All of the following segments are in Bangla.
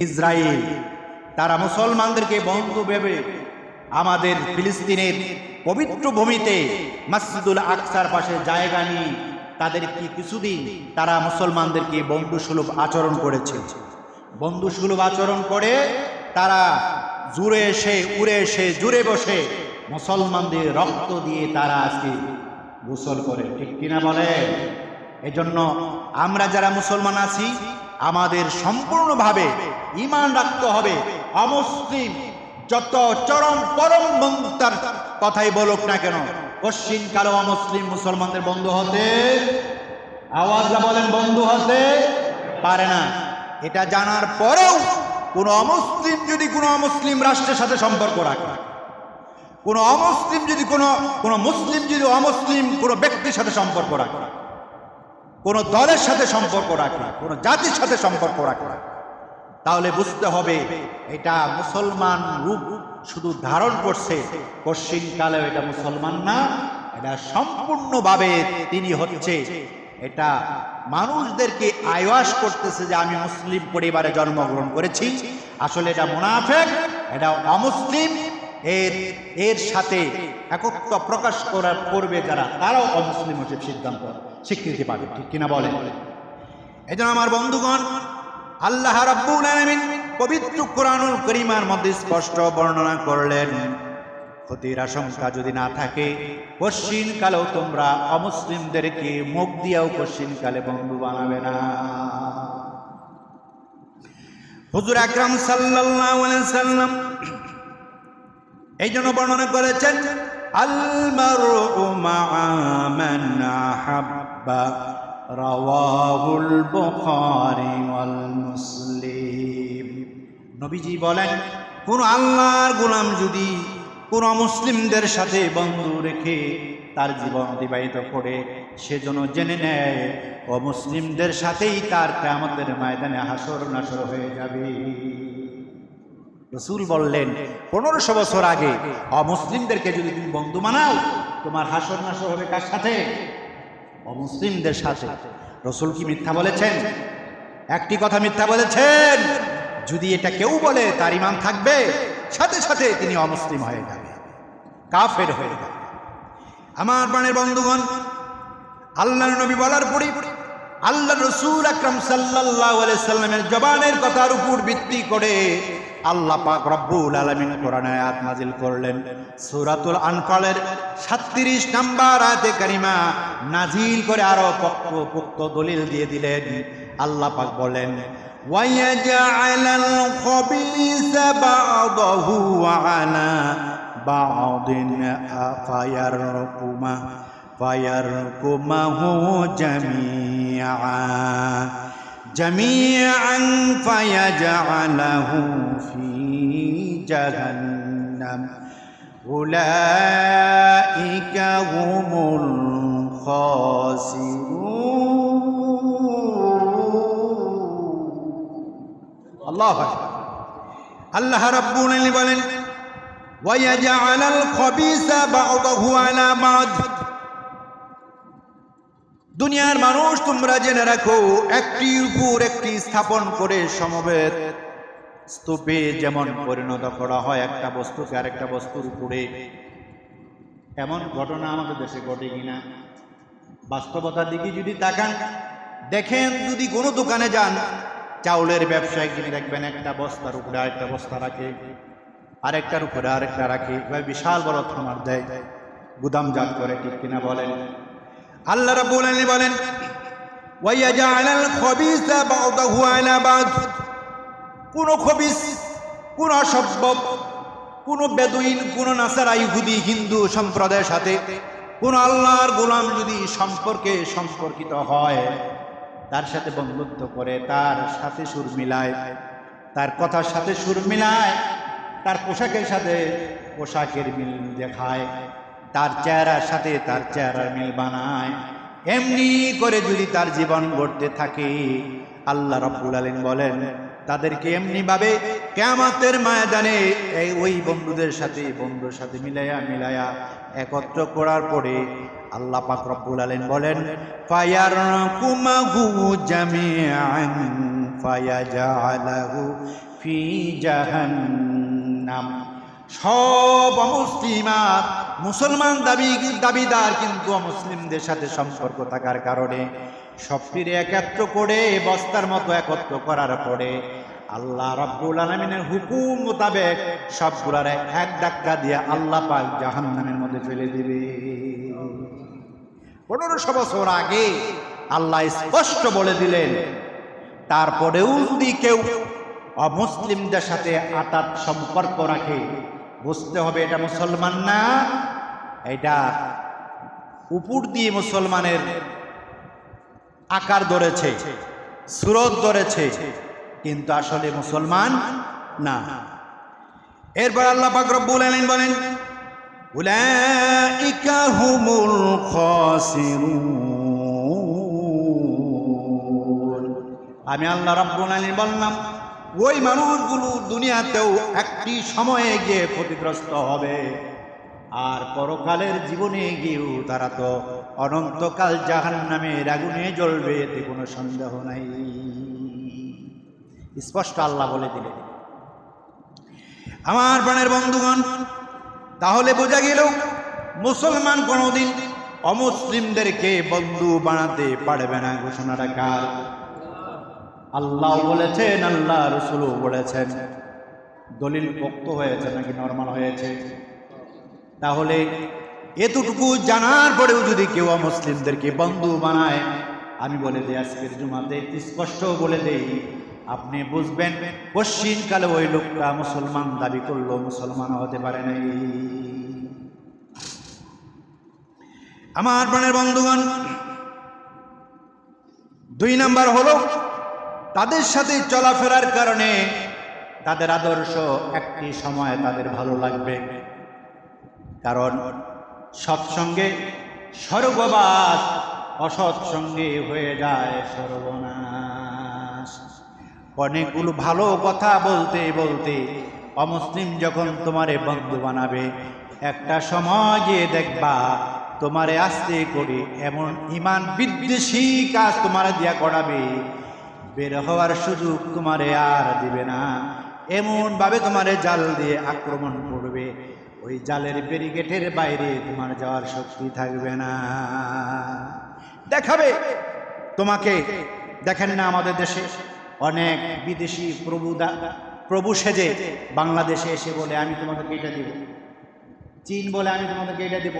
ইসরায়েল তারা মুসলমানদেরকে বন্ধু ভেবে আমাদের ফিলিস্তিনের পবিত্র ভূমিতে মসজিদুল আকসার পাশে জায়গা নিয়ে তাদের কি কিছুদিন তারা মুসলমানদেরকে বন্ধুসুলভ আচরণ করেছে? বন্ধুসুলভ আচরণ করে তারা জুড়ে এসে, উড়ে এসে, জুড়ে বসে মুসলমানদের রক্ত দিয়ে তারা আজকে গোসল করে। ঠিক কিনা বলে এজন্য আমরা যারা মুসলমান আছি আমাদের সম্পূর্ণভাবে ইমান রাখতে হবে। অমুসলিম যত চরম পরম বন্ধুতার কথাই বলুক না কেন। পশ্চিম কালো অমুসলিম মুসলমানদের বন্ধু হতে আওয়াজা বলেন বন্ধু হতে পারে না। এটা জানার পরেও কোনো অমুসলিম যদি কোনো অমুসলিম রাষ্ট্রের সাথে সম্পর্ক রাখে, কোনো অমুসলিম যদি কোনো কোনো মুসলিম যদি অমুসলিম কোনো ব্যক্তির সাথে সম্পর্ক রাখে কোনো দলের সাথে সম্পর্ক রাখে কোনো জাতির সাথে সম্পর্ক রাখে তাহলে বুঝতে হবে, এটা মুসলমান রূপ শুধু ধারণ করছে পশ্চিমকালে এটা মুসলমান না, এটা সম্পূর্ণভাবে তিনি হচ্ছে, এটা মানুষদেরকে আয়াস করতেছে যে আমি মুসলিম পরিবারে জন্মগ্রহণ করেছি, আসলে এটা মুনাফেক, এটা অমুসলিম এর এর সাথে একত্র প্রকাশ করার করবে যারা, তারাও অমুসলিম হচ্ছে সিদ্ধান্ত, স্বীকৃতি পাবে। ঠিক কিনা বলেন? এই আমার বন্ধুগণ, আল্লাহ পবিত্র কোরআনুল করিমার মধ্যে স্পষ্ট বর্ণনা করলেন, ক্ষতির আশঙ্কা যদি না থাকে কালেও তোমরা অমুসলিমদেরকে মুখ দিয়েও কালে বন্ধু বানাবে না। হুজুর আকরাম সাল্লাল্লাহু আলাইহি সাল্লাম এই জন্য বর্ণনা করেছেন রাওয়াহুল বুখারী ওয়াল মুসলিম নবীজি বলেন, কোন আল্লাহর গোলাম যদি কোন মুসলিমদের সাথে বন্ধু রেখে তার জীবন অতিবাহিত করে সেজন্য জেনে নেয়, ও মুসলিমদের সাথেই তার কেমতের ময়দানে হাসর নাসর হয়ে যাবে। রসুল বললেন, পনেরোশো বছর আগে, অমুসলিমদেরকে যদি তুমি বন্ধু মানাও তোমার হাসর নাসর হবে কার সাথে? অমুসলিমদের সাথে। রসুল কি মিথ্যা বলেছেন? একটি কথা মিথ্যা বলেছেন। যদি এটা কেউ বলে, তার ইমান থাকবে, সাথে সাথে তিনি অমুসলিম হয়ে যাবে, কাফের হয়ে যাবে। আমার প্রাণের বন্ধুগণ আল্লাহ নবী বলার পরে আল্লাহ রসুল আকরম সাল্লাহ সাল্লামের জবানের কথার উপর ভিত্তি করে আল্লাহ পাক রব্বুল আলমিন কোরআন আয়াত নাজিল করলেন সূরাতুল আনফালের 37 নাম্বার আয়াতে কারিমা নাজিল করে আরো পক্ষ পুক্ত দলিল দিয়ে দিলেন আল্লাহ পাক বলেন ويجعل الخبيث بعضه على بعض فيركمه فيركمه جميعا جميعا فيجعله في جهنم أولئك هم الخاسرون الله أكبر আল্লাহ রাব্বুল আলামিন বলেন ويجعل الخبيث بعضه على بعض দুনিয়ার মানুষ, তোমরা জেনে রাখো একটি উপর একটি স্থাপন করে সমবেত স্তূপে যেমন পরিণত করা হয় একটা বস্তুকে আরেকটা বস্তুর উপরে। এমন ঘটনা আমাদের দেশে ঘটে কিনা? বাস্তবতার দিকে যদি তাকান, দেখেন যদি কোনো দোকানে যান, চাউলের ব্যবসায় কিনে দেখবেন একটা বস্তার উপরে আরেকটা বস্তা রাখে, আরেকটার উপরে আরেকটা রাখে বিশাল বড় থামার দেয়। গুদাম গুদামজাত করে ঠিক কিনা বলেন? আল্লাহ রাব্বুল আলামিন বলেন ওয়াইয়াজআলাল খবিসা বা'দাহু আলা বা'দ। কোন খবিস, কোন অসভ্য, কোন বেদুইন, কোন নাসারা ইহুদি হিন্দু সম্প্রদায়ের সাথে, কোন আল্লাহর গোলাম যদি সম্পর্কে সম্পর্কিত হয়, তার সাথে বন্ধুত্ব করে, তার সাথে সুর মিলায়, তার কথার সাথে সুর মিলায়, তার পোশাকের সাথে পোশাকের মিল দেখায়। তার চেহারার সাথে তার চেহারার মিল বানায়। এমনি করে যদি তার জীবন গড়তে থাকে, আল্লাহ রব্বুল আলীন বলেন, তাদেরকে এমনি ভাবে কেমাতের ময়দানে এই ওই বন্ধুদের সাথে, বন্ধুর সাথে মিলাইয়া মিলাইয়া একত্র করার পরে আল্লাহ পাক রব্বুল আলীম বলেন ফায়ার কুমাহু জামিআন ফায়াজালাহু ফি জাহান্নাম। সব অমুসলিমাত, মুসলমান দাবি, দাবিদার কিন্তু অমুসলিমদের সাথে সম্পর্ক থাকার কারণে সবটির একত্র করে, বস্তার মতো একত্র করার পরে আল্লাহ রাব্বুল আলমিনের হুকুম মোতাবেক সবগুলার এক ধাক্কা দিয়ে আল্লাহ পাক জাহান্নামের মধ্যে ফেলে দিবে। পনেরোশো বছর আগে আল্লাহ স্পষ্ট বলে দিলেন, তারপরেও যদি কেউ অমুসলিমদের সাথে আটাত সম্পর্ক রাখে বুঝতে হবে এটা মুসলমান না। এটা উপর দিয়ে মুসলমানের আকার ধরেছে, সুরত ধরেছে, কিন্তু আসলে মুসলমান না। এরপর আল্লাহ পাক রব্বুল আলামিন বলেন খাসিরুন। আমি আল্লাহ রাব্বুল আলামিন বললাম ওই মানুষগুলো দুনিয়াতেও একটি সময়ে গিয়ে ক্ষতিগ্রস্ত হবে। আর পরকালের জীবনে গিয়েও তারা তো অনন্তকাল জাহান নামের আগুনে জ্বলবে, এতে কোনো সন্দেহ নাই। স্পষ্ট আল্লাহ বলে দিলেন। আমার প্রাণের বন্ধুগণ, তাহলে বোঝা গেল, মুসলমান কোনোদিন অমুসলিমদেরকে বন্ধু বানাতে পারবে না, ঘোষণাটা কার? আল্লাহ বলেছেন, আল্লাহ রসুলও বলেছেন। দলিল পোক্ত হয়েছে নাকি নর্মাল হয়েছে? তাহলে এতটুকু জানার পরেও যদি কেউ মুসলিমদেরকে বন্ধু বানায়, আমি বলে দিই আজকের জুমাতে, স্পষ্ট বলে দেই, আপনি বুঝবেন পশ্চিমকালে ওই লোকটা মুসলমান দাবি করল, মুসলমান হতে পারে নাই। আমার প্রাণের বন্ধুগণ, দুই নাম্বার হলো তাদের সাথে চলাফেরার কারণে তাদের আদর্শ একটি সময় তাদের ভালো লাগবে। কারণ সৎসঙ্গে স্বর্গবাস অসৎসঙ্গে হয়ে যায় সর্বনাশ। অনেকগুলো ভালো কথা বলতে বলতে অমুসলিম যখন তোমারে বন্ধু বানাবে, একটা সময় গিয়ে দেখবা তোমারে আস্তে করে এমন ইমান বিদ্বেষী কাজ তোমার দিয়া করাবে বের হওয়ার সুযোগ তোমারে আর দিবে না। এমনভাবে তোমারে জাল দিয়ে আক্রমণ করবে। ওই জালের ব্যারিকেটের বাইরে তোমার যাওয়ার শক্তি থাকবে না। দেখাবে? তোমাকে? দেখেন না আমাদের দেশে অনেক বিদেশি প্রভু প্রভু সেজে বাংলাদেশে এসে বলে, আমি তোমাদেরকে এটা দেব। চীন বলে, আমি তোমাদেরকে এটা দেব।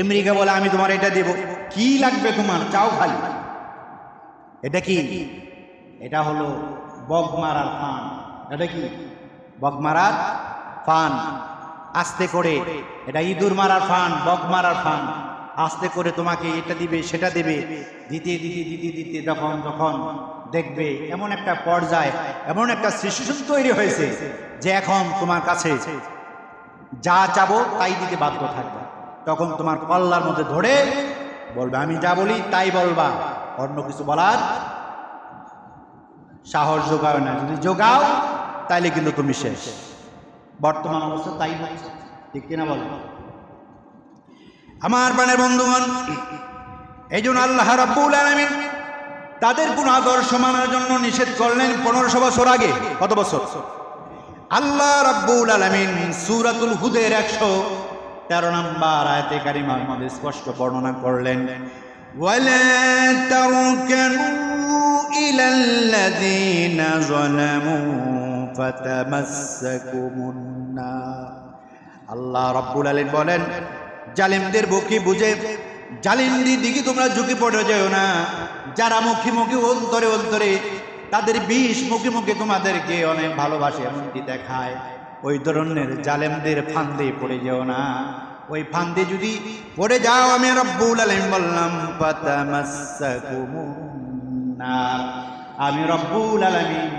আমেরিকা বলে, আমি তোমার এটা দেব। কি লাগবে তোমার? চাও খালি। এটা কি? এটা হলো বগ মারার ফান। এটা কি? বগ মারার ফান। আস্তে করে। এটা ইঁদুর মারার ফান বগ মারার ফান। আস্তে করে তোমাকে এটা দিবে, সেটা দেবে। দিতে দিতে দিতে দিতে যখন যখন দেখবে এমন একটা পর্যায়, এমন একটা সিচুয়েশন তৈরি হয়েছে যে এখন তোমার কাছে যা চাবো তাই দিতে বাধ্য থাকবে। তখন তোমার কল্লার মধ্যে ধরে বলবে, আমি যা বলি তাই বলবা। অন্য কিছু বলার সাহস যোগাও না যদি যোগাও তাইলে কিন্তু তুমি শেষ বর্তমান অবস্থা তাই হচ্ছে ঠিক কিনা বলো আমার প্রাণের বন্ধুগণ এই জন্য আল্লাহ রাব্বুল আলামিন তাদের কোন আদর্শ মানার জন্য নিষেধ করলেন পনেরোশো বছর আগে কত বছর আল্লাহ রাব্বুল আলামিন সূরাতুল হুদের একশো তেরো নম্বর আয়াতে কারিমার মধ্যে স্পষ্ট বর্ণনা করলেন ولا تركنوا إلى الذين ظلموا فتمسكم النار আল্লাহ রাব্বুল আলামিন বলেন জালিমদের বুকি বুঝে জালিমদের দিকে তোমরা ঝুঁকি পড়ে যেও না যারা মুখে মুখে অন্তরে অন্তরে তাদের বিষ মুখে মুখে তোমাদেরকে অনেক ভালোবাসে এমনকি দেখায় ওই ধরনের জালেমদের ফান্দে পড়ে যেও না ওই ফান্দে যদি পড়ে যাও আমি রব্বুল আলামিন বললাম পাতামাসসাকুমুন্নার আমি রব্বুল আলামিন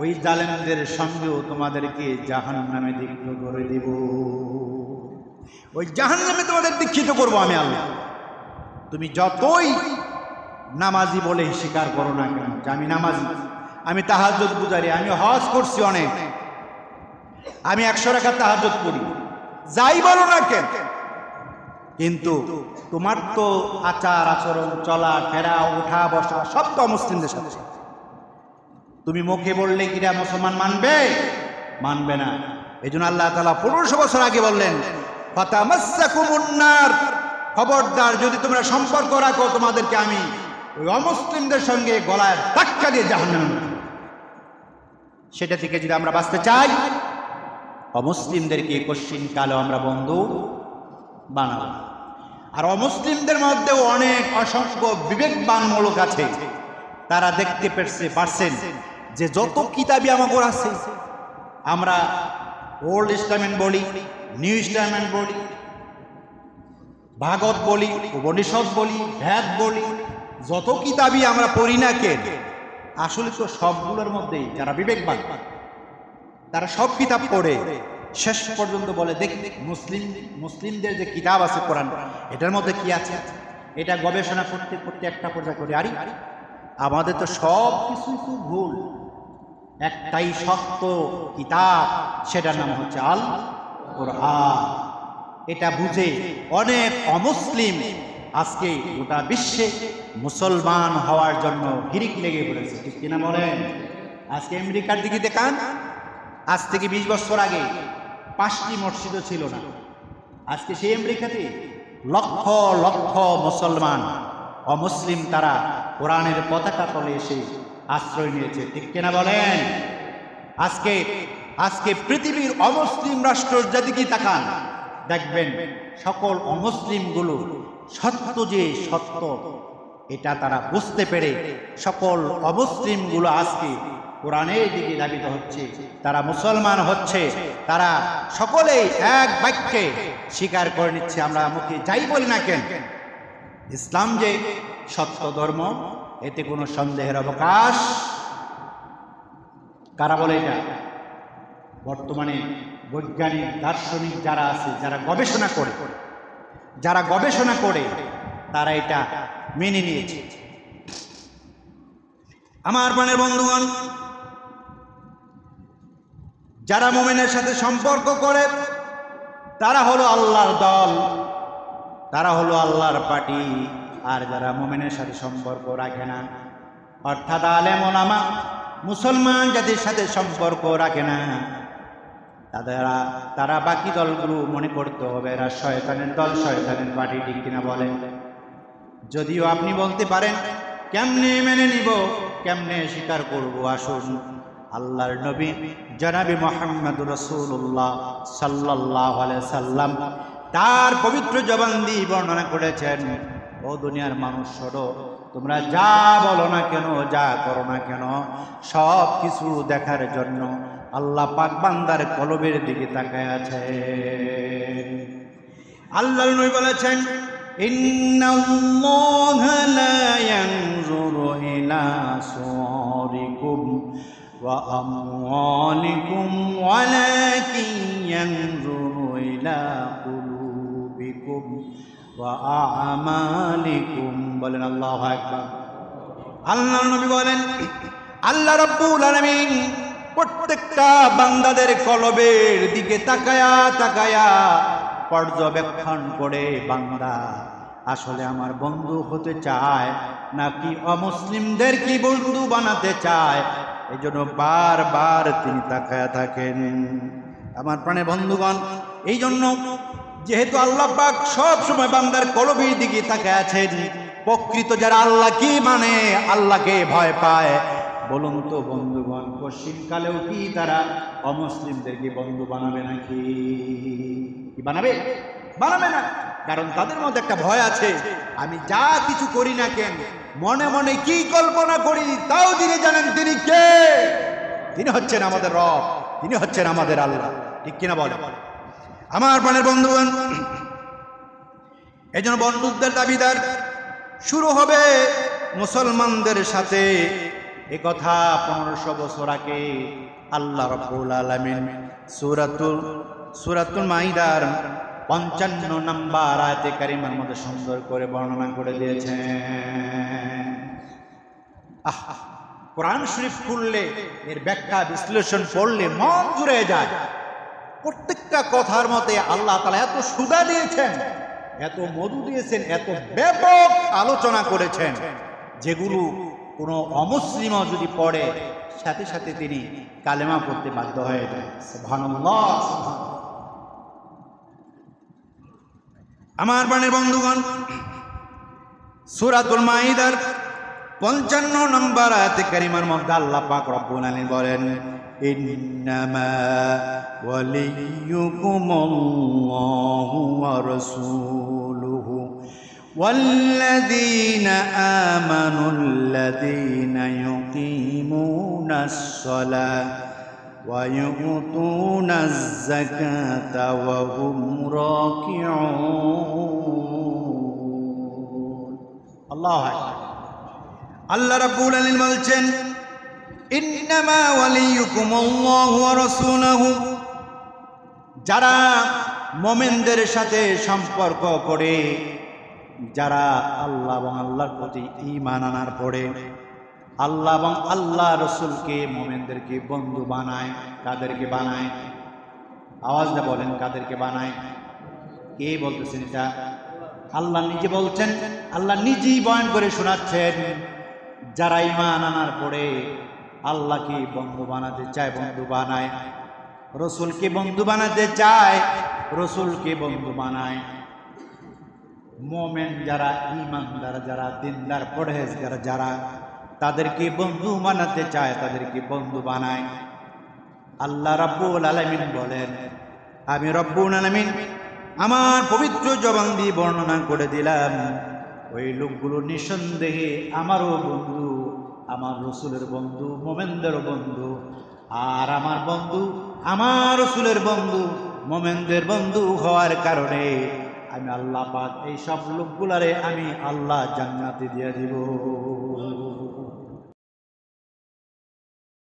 ওই জালেমদের সঙ্গেও তোমাদেরকে জাহান নামে দীক্ষিত করে দেব। ওই জাহান নামে তোমাদের দীক্ষিত করব আমি আল্লাহ। তুমি যতই নামাজি বলে স্বীকার করো না কেন, যে আমি নামাজি, আমি তাহাজত গুজারি আমি হজ করছি অনেক, আমি একশো টাকা তাহাজত করি যাই বলো না কেন কিন্তু তোমার তো আচার আচরণ, চলা, ফেরা ওঠা বসা, সব তো মুসলিমদের সাথে। তুমি মুখে বললে কিরা মুসলমান মানবে? মানবে না। এই জন্য আল্লাহ তালা পনেরোশো বছর আগে বললেন খবরদার, যদি তোমরা সম্পর্ক রাখো তোমাদেরকে আমি ওই অমুসলিমদের সঙ্গে গলায় ধাক্কা দিয়ে পাঠাবো। সেটা থেকে যদি আমরা বাঁচতে চাই, অমুসলিমদেরকে কশ্চিন কালো আমরা বন্ধু বানাবো। আর অমুসলিমদের মধ্যেও অনেক অসংখ্য বিবেকবান মূলক আছে। তারা দেখতে পেরেছে, পারছেন যে যত কিতাবই আমাকে আছে, আমরা ওল্ড ইসলামেন্ট বলি নিউ ইসলামেন্ট বলি, ভাগবত বলি, উপনিষদ বলি ভ্যাদ বলি, যত কিতাবই আমরা পড়ি না কে আসলে তো সবগুলোর মধ্যেই যারা বিবেকবান, তারা সব কিতাব পড়ে। শেষ পর্যন্ত বলে, দেখি, মুসলিম, মুসলিমদের যে কিতাব আছে কোরআন, এটার মধ্যে কি আছে? এটা গবেষণা করতে করতে একটা পর্যায়ে করে, আরে, আমাদের তো সব কিছু তো ভুল। একটাই সত্য কিতাব, সেটার নাম হচ্ছে আল কোরআন। এটা বুঝে অনেক অমুসলিম আজকে গোটা বিশ্বে মুসলমান হওয়ার জন্য হিরিক লেগে পড়েছে। ঠিক কিনা বলেন? আজকে আমেরিকার দিকে দেখান, আজ থেকে বিশ বছর আগে পাঁচটি মসজিদও ছিল না। আজকে সেই আমেরিকাতে লক্ষ লক্ষ মুসলমান অমুসলিম তারা কোরআনের পতাকা তলে এসে আশ্রয় নিয়েছে। ঠিক কেনা বলেন? আজকে আজকে পৃথিবীর অমুসলিম রাষ্ট্র যেদিকে তাকান, দেখবেন সকল অমুসলিমগুলো সত্য যে সত্য, এটা তারা বুঝতে পেরে সকল অমুসলিমগুলো আজকে কোরআনের দিকে ধাবিত হচ্ছে, তারা মুসলমান হচ্ছে, তারা সকলেই এক বাক্যে স্বীকার করে নিচ্ছে, আমরা মুখে যাই বলি না কেন? ইসলাম যে সত্য ধর্ম, এতে কোনো সন্দেহের অবকাশ? কারা বলে এটা? বর্তমানে বৈজ্ঞানিক, দার্শনিক যারা আছে, যারা গবেষণা করে, যারা গবেষণা করে, তারা এটা মেনে নিয়েছে। আমার প্রাণের বন্ধুগণ যারা মোমেনের সাথে সম্পর্ক করে, তারা হলো আল্লাহর দল, তারা হলো আল্লাহর পার্টি, আর যারা মোমেনের সাথে সম্পর্ক রাখে না, অর্থাৎ আলেম মুসলমান জাতির সাথে সম্পর্ক রাখে না, তাদেরা, তারা বাকি দলগুলো মনে করতে হবে এরা শয়তানের দল, শয়তানের পার্টি, ঠিক কিনা বলেন যদিও আপনি বলতে পারেন, কেমনে মেনে নিব, কেমনে স্বীকার করব? আসুন। আল্লাহর নবী জনাবি মোহাম্মদ রসুল্লাহ সাল্লাহ সাল্লাম তার পবিত্র জবান দিয়ে বর্ণনা করেছেন ও দুনিয়ার মানুষ সরো তোমরা যা বলো না কেন যা করো না কেন সব কিছু দেখার জন্য আল্লাহ পাক বান্দার কলবের দিকে তাকায় আছে আল্লাহ নবী বলেছেন إن الله لا ينظر إلى صوركم وأموالكم ولكن ينظر إلى قلوبكم وأعمالكم বলেন আল্লাহ আকবার আল্লাহ নবী বলেন আল্লাহ রব্বুল আলামিন প্রত্যেকটা বান্দাদের কলবের দিকে তাকায়া তাকায়া পর্যবেক্ষণ করে বান্দা আসলে আমার বন্ধু হতে চায় নাকি অমুসলিমদের কি বন্ধু বানাতে চায় এই জন্য বারবার তিনি তাকায়া থাকেন। আমার প্রাণে বন্ধুগণ এই জন্য যেহেতু আল্লাহ পাক সব সময় বান্দার কলবের দিকে তাকায় আছেন, প্রকৃত যারা আল্লাহ কি মানে আল্লাহকে ভয় পায়। বলুন তো বন্ধুগণ, পশ্চিমকালেও কি তারা অমুসলিমদেরকে বন্ধু বানাবে নাকি? বানাবে? বানাবে না। কারণ তাদের মধ্যে একটা ভয় আছে, আমি যা কিছু করি না কেন, মনে মনে কি কল্পনা করি, তাও তিনি জানেন তিনি কে। তিনি হচ্ছেন আমাদের রব, তিনি হচ্ছেন আমাদের আল্লাহ। ঠিক কিনা বলে? আমার প্রাণের বন্ধুগণ এই জন্য বন্ধুত্বের দাবিদার, শুরু হবে মুসলমানদের সাথে এ কথা পনেরোশো বছর আগে আল্লাহ রব্বুল আলমিন সুরাতুল সুরাতুল মাইদার পঞ্চান্ন নাম্বার আয়তে কারিমার মধ্যে সুন্দর করে বর্ণনা করে দিয়েছেন। কোরআন শরীফ খুললে, এর ব্যাখ্যা, বিশ্লেষণ করলে মন জুড়ে যায়। প্রত্যেকটা কথার মতে আল্লাহ তালা এত সুদা দিয়েছেন, এত মধু দিয়েছেন, এত ব্যাপক আলোচনা করেছেন, যেগুলো কোনো অমুসলিমও যদি পড়ে, সাথে সাথে তিনি কালেমা পড়তে বাধ্য হয়ে যায়। সুবহানাল্লাহ। আমার প্রাণের বন্ধুগণ সুরাতুল মাইদার পঞ্চান্ন নম্বর আয়াতে কারিমার মধ্যে আল্লাহ পাক রব্বুল আলামিন বলেন ইন্নামা ওয়ালিয়ুকুমুল্লাহু ওয়া রাসূলুহু والذين آمنوا الذين يقيمون الصلاة ويؤتون الزكاة وهم راكعون الله أكبر আল্লাহ রাব্বুল আলামিন বলছেন ইন্নামা ওয়ালিয়ুকুম আল্লাহু ওয়া রাসূলুহু যারা মোমেনদের সাথে সম্পর্ক করে যারা আল্লাহ এবং আল্লাহর প্রতি ঈমান আনার পরে আল্লাহ এবং আল্লাহ রসুলকে মোমেনদেরকে বন্ধু বানায়, কাদেরকে বানায়। আওয়াজটা বলেন, কাদেরকে বানায়। কে বলতেছেন এটা? আল্লাহ নিজে বলছেন, আল্লাহ নিজেই বয়ন করে শোনাচ্ছেন। যারা ইমান আনার পরে আল্লাহকে বন্ধু বানাতে চায়, বন্ধু বানায়। রসুলকে বন্ধু বানাতে চায়, রসুলকে বন্ধু বানায়। মোমেন যারা ইমানদার যারা, দিনদার, পরহেজগার যারা তাদেরকে বন্ধু বানাতে চায়, তাদেরকে বন্ধু বানায়। আল্লাহ রাব্বুল আলামিন বলেন, আমি রব্বুল আলামিন আমার পবিত্র জবান দিয়ে বর্ণনা করে দিলাম। ওই লোকগুলো নিঃসন্দেহে আমারও বন্ধু, আমার রসুলের বন্ধু মোমেনদেরও বন্ধু, আর আমার বন্ধু, আমার রসুলের বন্ধু, মোমেনদের বন্ধু হওয়ার কারণে আমি আল্লাহ পাক এই সব লোকগুলারে আমি আল্লাহ জান্নাতে দিয়ে দিব।